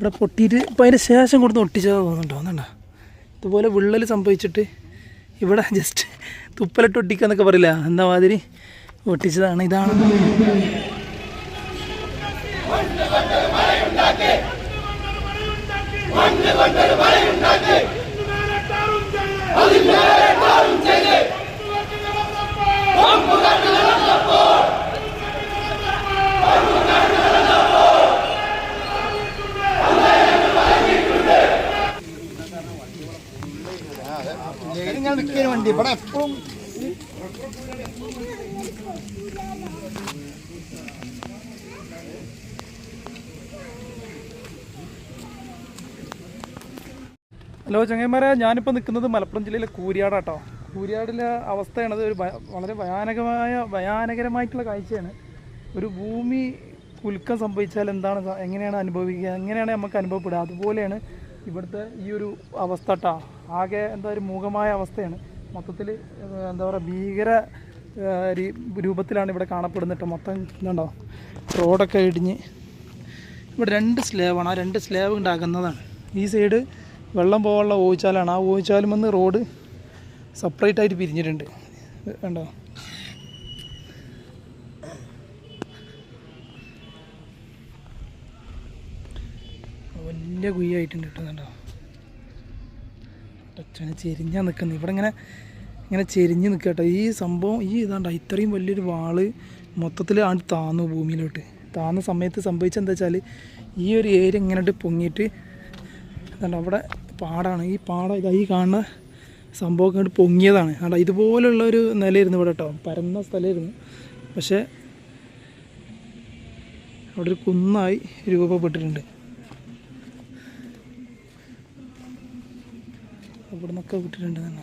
ഇവിടെ പൊട്ടിയിട്ട് ഇപ്പോൾ അതിന്റെ ശേഷം കൊടുത്ത് ഒട്ടിച്ചത് തോന്നുന്നുണ്ടോ? ഒന്നുണ്ടോ? ഇതുപോലെ വിള്ളൽ സംഭവിച്ചിട്ട് ഇവിടെ ജസ്റ്റ് തുപ്പലിട്ട് ഒട്ടിക്കുക എന്നൊക്കെ പറയില്ല? എന്താ മാതിരി? ഒട്ടിച്ചതാണ്. ഇതാണ്. ഇങ്ങനെ വണ്ടി. ഇവിടെ എപ്പോഴും ഹലോ ചങ്ങന്മാരെ ഞാനിപ്പോൾ നിൽക്കുന്നത് മലപ്പുറം ജില്ലയിലെ കൂരിയാടാട്ടോ. കൂരിയാടിലെ അവസ്ഥയാണത് ഒരു വളരെ ഭയാനകമായ ഭയാനകരമായിട്ടുള്ള കാഴ്ചയാണ്. ഒരു ഭൂമി കുൽക്കം സംഭവിച്ചാൽ എന്താണ് എങ്ങനെയാണ് അനുഭവിക്കുക എങ്ങനെയാണ് നമുക്ക് അനുഭവപ്പെടുക? അതുപോലെയാണ് ഇവിടുത്തെ ഈ ഒരു അവസ്ഥ കേട്ടോ ആകെ എന്താ ഒരു മൂകമായ അവസ്ഥയാണ്. മൊത്തത്തിൽ എന്താ പറയുക ഭീകര രൂപത്തിലാണ് ഇവിടെ കാണപ്പെടുന്നിട്ട് മൊത്തം ഇതുണ്ടോ? റോഡൊക്കെ ഇടിഞ്ഞ്. ഇവിടെ രണ്ട് സ്ലാബാണ്. ആ രണ്ട് സ്ലാബ് ഉണ്ടാക്കുന്നതാണ്. ഈ സൈഡ് വെള്ളം പോകാനുള്ള ഓയിച്ചാലാണ് ആ ഓയിച്ചാലും വന്ന് റോഡ് സെപ്പറേറ്റ് ആയിട്ട് പിരിഞ്ഞിട്ടുണ്ട്. കണ്ടോ? വലിയ കുയ്യായിട്ടുണ്ട് കിട്ടുന്നുണ്ടോ ചെരിഞ്ഞാൽ നിൽക്കുന്നത് ഇവിടെ ഇങ്ങനെ ഇങ്ങനെ ചെരിഞ്ഞ് നിൽക്കുക കേട്ടോ. ഈ സംഭവം ഈ ഇതാണ്ട ഇത്രയും വലിയൊരു വാൾ മൊത്തത്തിൽ ആണ് താന്നു ഭൂമിയിലോട്ട്. താന്ന സമയത്ത് സംഭവിച്ചെന്താ വെച്ചാൽ ഈ ഒരു ഏരിയ ഇങ്ങനെ പൊങ്ങിയിട്ട് അതുകൊണ്ട് അവിടെ പാടാണ്. ഈ പാടം ഇതാ ഈ കാണുന്ന സംഭവമൊക്കെ കണ്ട് പൊങ്ങിയതാണ്. കണ്ടോ ഇതുപോലുള്ള ഒരു നിലയിരുന്നു ഇവിടെ കേട്ടോ. പരന്ന സ്ഥലമായിരുന്നു. പക്ഷേ അവിടെ ഒരു കുന്നായി രൂപപ്പെട്ടിട്ടുണ്ട്. അവിടെ നിന്നൊക്കെ വിട്ടിട്ടുണ്ട് തന്നെ.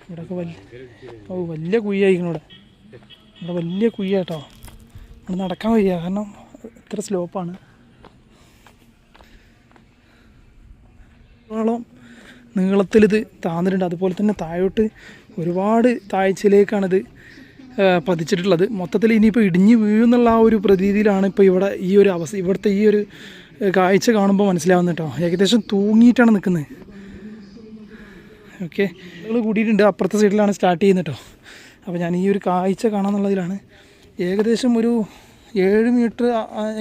ഇവിടെയൊക്കെ വലിയ ഓ വലിയ കുയ്യായിരിക്കണം ഇവിടെ. ഇവിടെ വലിയ കുയ്യാട്ടോ നടക്കാൻ വയ്യ. കാരണം ഇത്ര സ്ലോപ്പാണ്. ോളം നീളത്തിലിത് താന്നിട്ടുണ്ട്. അതുപോലെ തന്നെ താഴോട്ട് ഒരുപാട് താഴ്ചയിലേക്കാണിത് പതിച്ചിട്ടുള്ളത്. മൊത്തത്തിൽ ഇനിയിപ്പോൾ ഇടിഞ്ഞ് വീഴുന്നുള്ള ആ ഒരു പ്രതീതിയിലാണ് ഇപ്പോൾ ഇവിടെ ഈ ഒരു അവസ്ഥ ഇവിടുത്തെ ഈ ഒരു കാഴ്ച കാണുമ്പോൾ മനസ്സിലാവുന്ന കേട്ടോ. ഏകദേശം തൂങ്ങിയിട്ടാണ് നിൽക്കുന്നത് ഓക്കെ. നിങ്ങൾ കൂടിയിട്ടുണ്ട്. അപ്പുറത്തെ സൈഡിലാണ് സ്റ്റാർട്ട് ചെയ്യുന്നത് കേട്ടോ. അപ്പോൾ ഞാൻ ഈ ഒരു കാഴ്ച കാണാമെന്നുള്ളതിലാണ് ഏകദേശം ഒരു ഏഴ് മീറ്റർ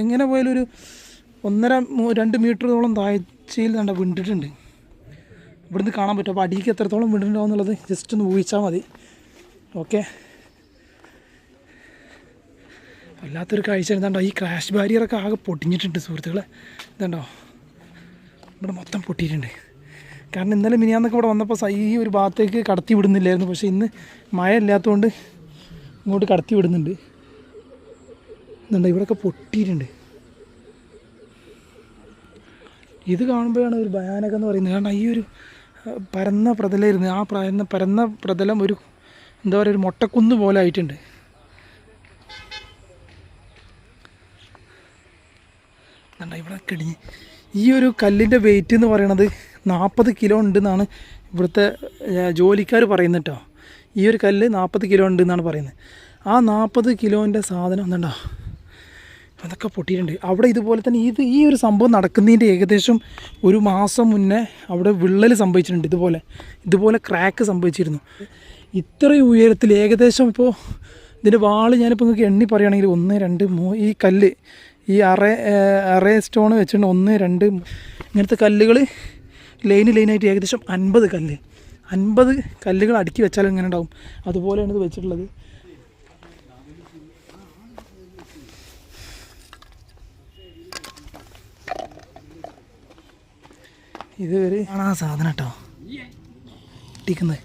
എങ്ങനെ പോയാലും ഒരു ഒന്നര രണ്ട് മീറ്ററോളം താഴ്ചയിൽ കണ്ട വിണ്ടിട്ടുണ്ട്. ഇവിടുന്ന് കാണാൻ പറ്റും. അപ്പോൾ അടിക്ക് എത്രത്തോളം വിണ്ടിട്ടുണ്ടോ എന്നുള്ളത് ജസ്റ്റ് ഒന്ന് ഊഹിച്ചാൽ മതി. ഓക്കെ വല്ലാത്തൊരു കാഴ്ച എന്താണ്ടോ ഈ ക്രാഷ് ബാരിയറൊക്കെ ആകെ പൊട്ടിഞ്ഞിട്ടുണ്ട് സുഹൃത്തുക്കളെ. ഇതുണ്ടോ ഇവിടെ മൊത്തം പൊട്ടിയിട്ടുണ്ട്. കാരണം ഇന്നലെ മിനിയാന്നൊക്കെ ഇവിടെ വന്നപ്പോൾ ഈ ഒരു ഭാഗത്തേക്ക് കടത്തി വിടുന്നില്ലായിരുന്നു. പക്ഷേ ഇന്ന് മഴ ഇല്ലാത്തതുകൊണ്ട് ഇങ്ങോട്ട് കടത്തി വിടുന്നുണ്ട്. ഇതുണ്ട്? ഇവിടെയൊക്കെ പൊട്ടിയിട്ടുണ്ട്. ഇത് കാണുമ്പോഴാണ് ഒരു ഭയാനകം എന്ന് പറയുന്നത്. കാരണം ഈ ഒരു പരന്ന പ്രതലമായിരുന്നു ആ പരന്ന പരന്ന പ്രതലം ഒരു എന്താ പറയുക ഒരു മൊട്ടക്കുന്ന് പോലെ ആയിട്ടുണ്ട്. കണ്ട ഇവിടെ കിടിഞ്ഞ് ഈ ഒരു കല്ലിന്റെ വെയിറ്റ് എന്ന് പറയണത് നാൽപ്പത് കിലോ ഉണ്ടെന്നാണ് ഇവിടുത്തെ ജോലിക്കാർ പറയുന്നത് കേട്ടോ. ഈ ഒരു കല്ല് നാൽപ്പത് കിലോ ഉണ്ട് എന്നാണ് പറയുന്നത്. ആ നാൽപ്പത് കിലോന്റെ സാധനം എന്താ അതൊക്കെ പൊട്ടിയിട്ടുണ്ട്. അവിടെ ഇതുപോലെ തന്നെ ഇത് ഈ ഒരു സംഭവം നടക്കുന്നതിന്റെ ഏകദേശം ഒരു മാസം മുന്നേ അവിടെ വിള്ളൽ സംഭവിച്ചിട്ടുണ്ട് ഇതുപോലെ. ഇതുപോലെ ക്രാക്ക് സംഭവിച്ചിരുന്നു. ഇത്രയും ഉയരത്തിൽ ഏകദേശം ഇപ്പോൾ ഇതിന്റെ വാൾ ഞാനിപ്പോൾ നിങ്ങൾക്ക് എണ്ണി പറയുകയാണെങ്കിൽ ഒന്ന് രണ്ട് മൂ ഈ കല്ല് ഈ അറേ അറേ സ്റ്റോൺ വെച്ചിട്ടുണ്ട് ഒന്ന് രണ്ട് ഇങ്ങനത്തെ കല്ലുകൾ ലൈന് ലൈനായിട്ട് ഏകദേശം അൻപത് കല്ല്. അൻപത് കല്ലുകൾ അടുക്കി വെച്ചാൽ എങ്ങനെ ഉണ്ടാവും. അതുപോലെയാണ് ഇത് വെച്ചിട്ടുള്ളത്. ഇത് ആണ് ആ സാധനം കേട്ടോ. ഇട്ടിക്കുന്നത്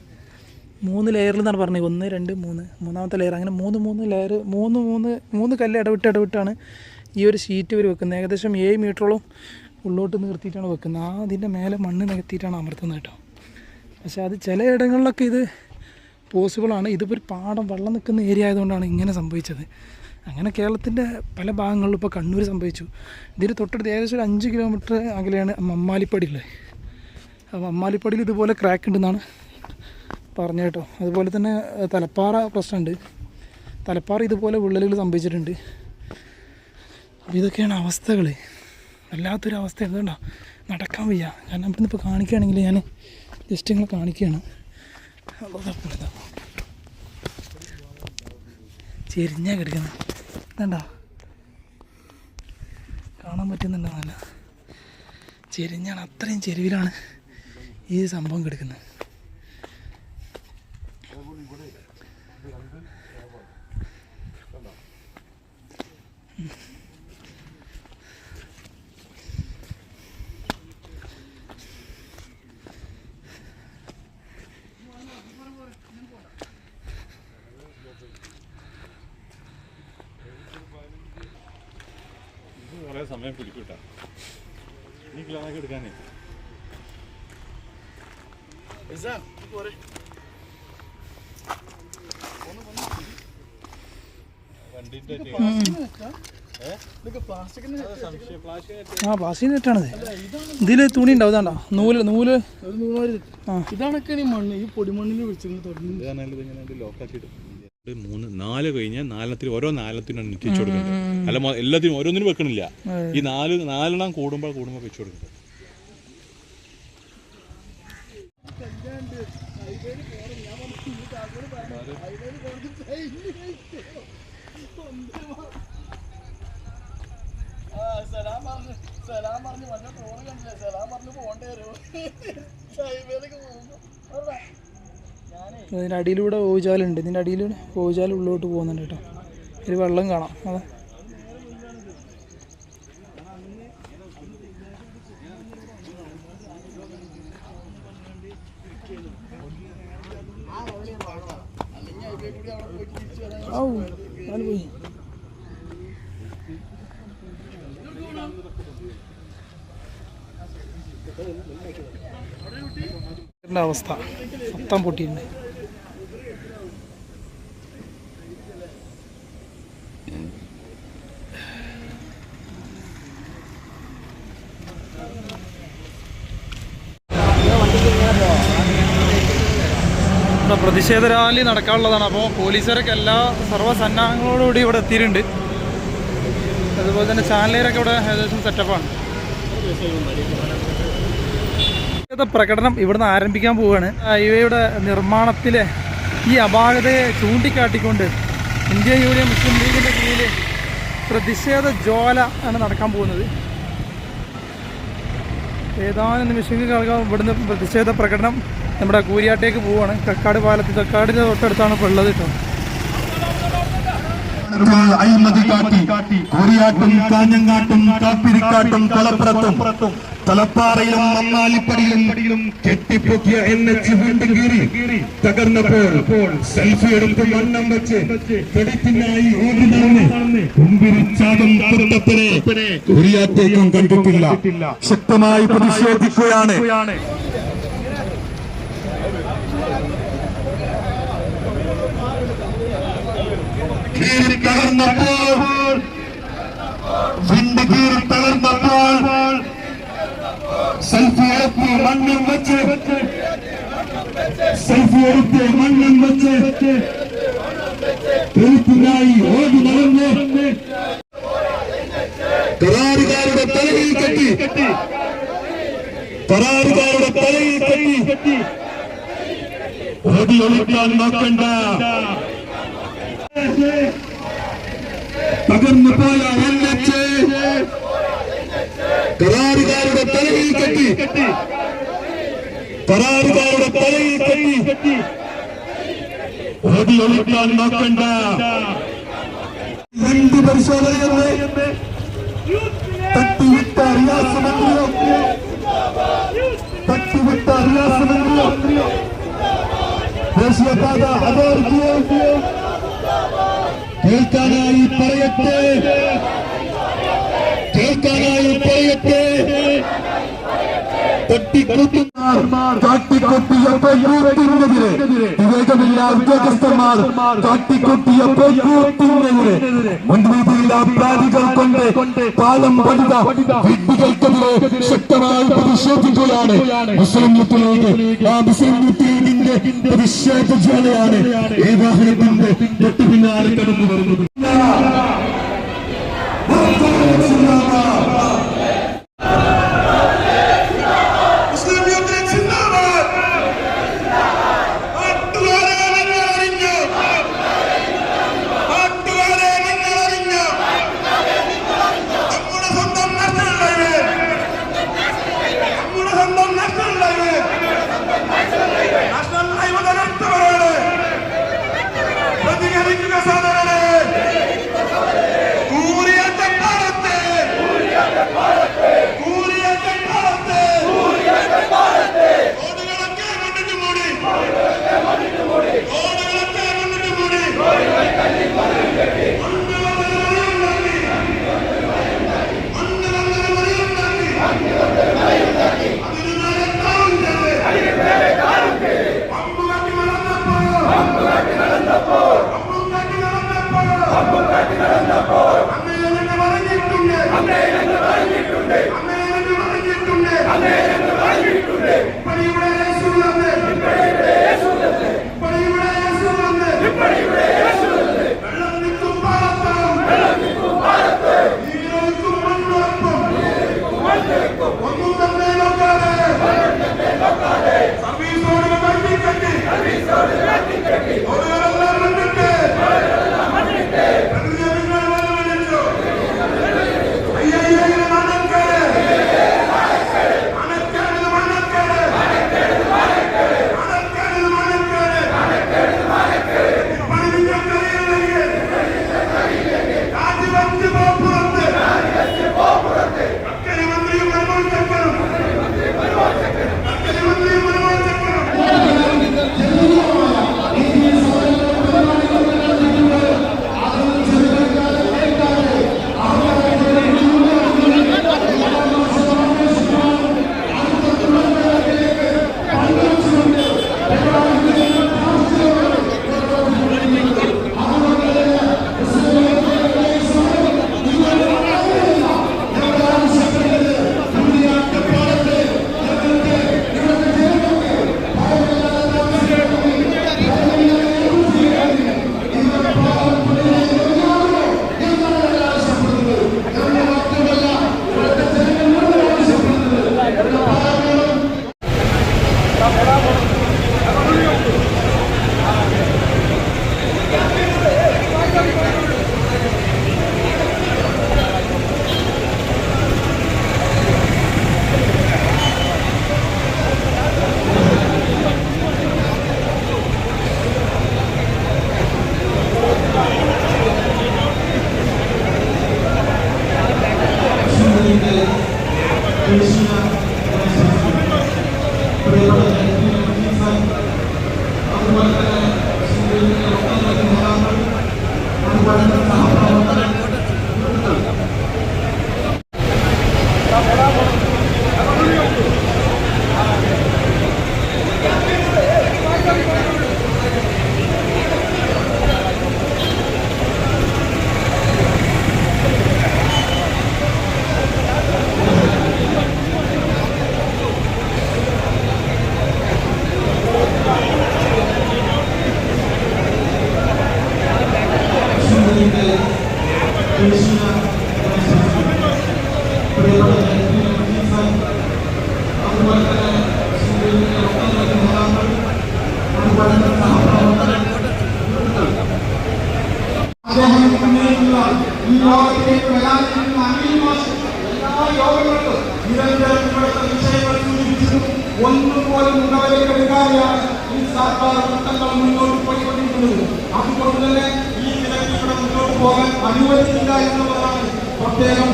മൂന്ന് ലെയറിൽ നിന്നാണ് പറഞ്ഞത്? ഒന്ന് രണ്ട് മൂന്ന്. മൂന്നാമത്തെ ലെയർ അങ്ങനെ മൂന്ന് മൂന്ന് ലെയർ മൂന്ന് മൂന്ന് മൂന്ന് കല്ല് ഇടവിട്ട് ഇടവിട്ടാണ് ഈ ഒരു ഷീറ്റ് ഇവർ വെക്കുന്നത്. ഏകദേശം ഏഴ് മീറ്ററോളം ഉള്ളോട്ട് നിർത്തിയിട്ടാണ് വെക്കുന്നത്. ആ അതിന്റെ മേലെ മണ്ണ് നികത്തിയിട്ടാണ് അമർത്തുന്നത് കേട്ടോ. പക്ഷേ അത് ചില ഇടങ്ങളിലൊക്കെ ഇത് പോസിബിളാണ് ഇതിപ്പോൾ ഒരു പാടം വെള്ളം നിൽക്കുന്ന ഏരിയ ആയതുകൊണ്ടാണ് ഇങ്ങനെ സംഭവിച്ചത്. അങ്ങനെ കേരളത്തിന്റെ പല ഭാഗങ്ങളിലും ഇപ്പോൾ കണ്ണൂർ സംഭവിച്ചു. ഇതിന് തൊട്ടടുത്ത് ഏകദേശം ഒരു അഞ്ച് കിലോമീറ്റർ അകലെയാണ് മമ്മാലിപ്പടിയുള്ളത് മമ്മാലിപ്പടിയിൽ ഇതുപോലെ ക്രാക്ക് ഉണ്ടെന്നാണ് പറഞ്ഞു കേട്ടോ. അതുപോലെ തന്നെ തലപ്പാറ പ്രശ്നമുണ്ട്. തലപ്പാറ ഇതുപോലെ വിള്ളലുകൾ സംഭവിച്ചിട്ടുണ്ട്. അപ്പോൾ ഇതൊക്കെയാണ് അവസ്ഥകൾ. വല്ലാത്തൊരു അവസ്ഥ എന്തുകൊണ്ടോ നടക്കാൻ വയ്യ. കാരണം ഇവിടുന്ന് ഇപ്പോൾ കാണിക്കുകയാണെങ്കിൽ ഞാൻ ജസ്റ്റ് ഇങ്ങനെ കാണിക്കുകയാണ് ചെരിഞ്ഞാൽ കിടക്കുന്നത്. ഇതുണ്ടോ കാണാൻ പറ്റുന്നുണ്ടോ? നല്ല ചെരിഞ്ഞാണ്. അത്രയും ചെരുവിലാണ് ഈ സംഭവം കിടക്കുന്നത്. കിലോമീറ്റർ എടുക്കാനേ വണ്ടിന്റെ സംശയം പ്ലാസ്റ്റിക് ആ പ്ലാസ്റ്റിക് നെറ്റാണിത് ഇതിൽ തുണി ഉണ്ടാവും ഇതാണ്ടോ? നൂൽ നൂൽ. ആ. ഇതാണൊക്കെ ഈ മണ്ണ്. ഈ പൊടിമണ്ണിൽ വിളിച്ചിരുന്നു തുടങ്ങി ലോക്കാക്കിട്ടു ലോക്കാക്കിയിട്ട് മൂന്ന് നാല് കഴിഞ്ഞാൽ നാലത്തിൽ ഓരോ നാലെണ്ണത്തിനും വെച്ച് കൊടുക്കുന്നത്. അല്ല എല്ലാത്തിനും ഓരോന്നിനും വെക്കണില്ല. ഈ നാല് നാലെണ്ണം കൂടുമ്പോൾ കൂടുമ്പോൾ വെച്ച് കൊടുക്കുന്നത്. സലാം പറഞ്ഞു സലാം പറഞ്ഞു. വന്ന ഫോൺ കണ്ടില്ല? സലാം പറഞ്ഞു പോകേണ്ടി വരും. ഹൈവേയിലേക്ക് പോകുമ്പോ. ഇതിന്റെ അടിയിലൂടെ ഓജാലുണ്ട് ഇതിന്റെ അടിയിൽ ഓജാൽ ഉള്ളോട്ട് പോകുന്നുണ്ട് കേട്ടോ. ഒരു വെള്ളം കാണാം. അതെ. അവസ്ഥ. മൊത്തം പൊട്ടിയിട്ടുണ്ട്. പ്രതിഷേധ റാലി നടക്കാനുള്ളതാണ്. അപ്പോൾ പോലീസുകാരൊക്കെ എല്ലാ സർവസന്നാഹങ്ങളോടുകൂടി ഇവിടെ എത്തിയിട്ടുണ്ട്. അതുപോലെ തന്നെ ചാനലുകാരൊക്കെ ഇവിടെ ഏകദേശം സെറ്റപ്പാണ് പ്രകടനം ഇവിടുന്ന് ആരംഭിക്കാൻ പോവുകയാണ്. ഹൈവേയുടെ നിർമ്മാണത്തിലെ ഈ അപാകതയെ ചൂണ്ടിക്കാട്ടിക്കൊണ്ട് ഇന്ത്യ യൂണിയൻ മുസ്ലിം ലീഗിന്റെ കീഴിൽ പ്രതിഷേധ ജ്വാല ആണ് നടക്കാൻ പോകുന്നത്. ഏതാനും നിമിഷങ്ങൾക്കകം ഇവിടുന്ന് പ്രതിഷേധ പ്രകടനം നമ്മുടെ കൂരിയാട്ടേക്ക് പോവാണ്. കക്കാട് പാലത്ത് കക്കാടിന്റെ തൊട്ടടുത്താണ് ഇപ്പോൾ ഉള്ളത് കേട്ടോ. കോരിയാട്ടും കാഞ്ഞങ്ങാട്ടും കാപ്പിരിക്കാട്ടും കളപ്പുറത്തും തലപ്പാറയിലും മണ്ണാലിപ്പടിയിലും കെട്ടിപ്പൊക്കിയ എൻ എച്ച് വീണ്ടും കീറി തകർന്നപ്പോൾ സെൽഫി എടുത്ത് മണ്ണം വെച്ച് ഓടി നടന്ന് കുമ്പിരിച്ചാടും കുടുംബത്തിനെ കോരിയാട്ടേക്കും കണ്ടിട്ടില്ല. ശക്തമായി പ്രതിഷേധിക്കുകയാണ്. കീറി തകർന്നപ്പോൾ വിണ്ട് കീറി തകർന്നപ്പോൾ സെൽഫി എടുത്ത് മണ്ണും വെച്ച് സെൽഫി എടുത്ത് മണ്ണം വെച്ച് തെരുപ്പിനായി ഓടി നടന്ന് കരാറുകാരുടെ തലയിൽ കെട്ടി കരാറുകാരുടെ തലയിൽ കെട്ടി. ഓടി ഒളിക്കാൻ നോക്കണ്ട. തകർന്നു പോയ എൻഎച്ച് കരാറുകാരുടെ തലയിൽ കെട്ടി കരാറുകാരുടെ തലയിൽ കെട്ടി ഓടി ഒളിക്കാൻ നോക്കണ്ട രണ്ട് പരിശോധനയെന്ന് തട്ടിവിട്ട റിയാസ് മന്ത്രിയോ തട്ടിവിട്ട റിയാസ് മന്ത്രിയോ ദേശീയപാത അതോറിറ്റിയോ കേൾക്കാനായി പറയട്ടെ. കേൾക്കാനായി പറയട്ടെ. കാട്ടിക്കൊട്ടിയപ്പോൾ യൂത്തിനെതിരെ വിവേകമില്ല ഉദ്യോഗസ്ഥന്മാർ കാട്ടിക്കൊട്ടിയപ്പോൾ യൂത്തിനെതിരെ മുൻവീതിയില്ല പ്രാണികൾ കൊണ്ട് പാലം പണിത വിഡ്ഢികൾക്കെതിരെ ശക്തമായി പ്രതിഷേധിക്കുകയാണ്. മുസ്ലിം യൂത്ത് ലീഗ് ആ മുസ്ലിം ലീഗിന്റെ പ്രതിഷേധ ജ്വാലയാണ് ഈ വാഹനത്തിന്റെ തൊട്ടു പിന്നാലെ കടന്നു വരുന്നത് ഒന്നും തന്നെ ഈ മുന്നോട്ട് പ്രത്യേകം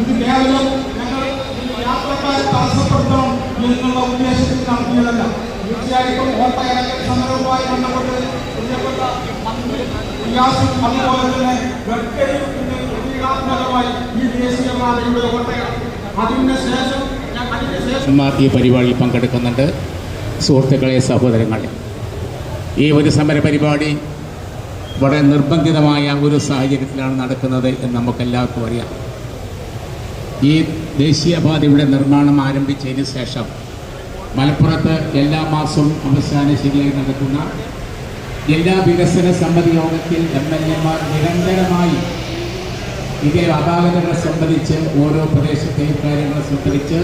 ഇത് കേവലം ഞങ്ങൾ ഈ അതിന് ശേഷം അതിന് ശേഷം പരിപാടിയിൽ പങ്കെടുക്കുന്നുണ്ട്. സുഹൃത്തുക്കളെ സഹോദരങ്ങളെ ഈ ഒരു സമര പരിപാടി വളരെ നിർബന്ധിതമായ ഒരു സാഹചര്യത്തിലാണ് നടക്കുന്നത് എന്ന് നമുക്കെല്ലാവർക്കും അറിയാം. ഈ ദേശീയപാതയുടെ നിർമ്മാണം ആരംഭിച്ചതിന് ശേഷം മലപ്പുറത്ത് എല്ലാ മാസവും അവസാന ശരിയായി നടക്കുന്ന എല്ലാ വികസന സമിതി യോഗത്തിൽ എം എൽ എമാർ നിരന്തരമായി ഇതേ അപാകതകളെ സംബന്ധിച്ച് ഓരോ പ്രദേശത്തെയും കാര്യങ്ങളെ സംബന്ധിച്ച്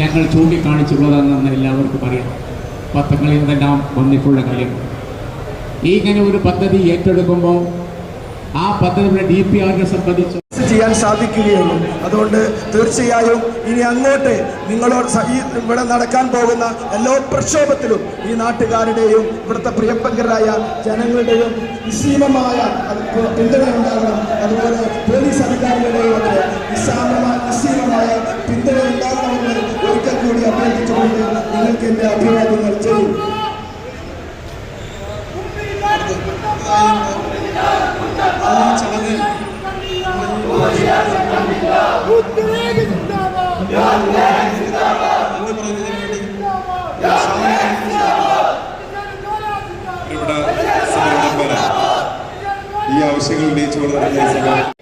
ഞങ്ങൾ ചൂണ്ടിക്കാണിച്ചിട്ടുള്ളതാണെന്ന് എല്ലാവർക്കും അറിയാം. പത്രങ്ങളിൽ നിന്നെല്ലാം വന്നിട്ടുള്ള കാര്യം. ഇങ്ങനെ ഒരു പദ്ധതി ഏറ്റെടുക്കുമ്പോൾ ആ പദ്ധതിയുടെ ഡി പി ആറിനെ സംബന്ധിച്ച് ചെയ്യാൻ സാധിക്കുകയുള്ളൂ. അതുകൊണ്ട് തീർച്ചയായും ഇനി അങ്ങോട്ട് നിങ്ങളോട് ഇവിടെ നടക്കാൻ പോകുന്ന എല്ലാ പ്രക്ഷോഭത്തിലും ഈ നാട്ടുകാരുടെയും ഇവിടുത്തെ പ്രിയങ്കരായ ജനങ്ങളുടെയും നിസ്സീമമായ പിന്തുണ ഉണ്ടാകണം. അതുപോലെ പോലീസ് അധികാരികളുടെയും നിസ്സാമമായ നിസ്സീമമായ പിന്തുണ നിങ്ങൾക്ക് എന്റെ അഭിവാദ്യങ്ങൾ ചെയ്യും ഇവിടെ സമരമുണ്ടാകാൻ ഈ ആവശ്യങ്ങൾ ഉന്നയിച്ചുകൊണ്ട് സമരം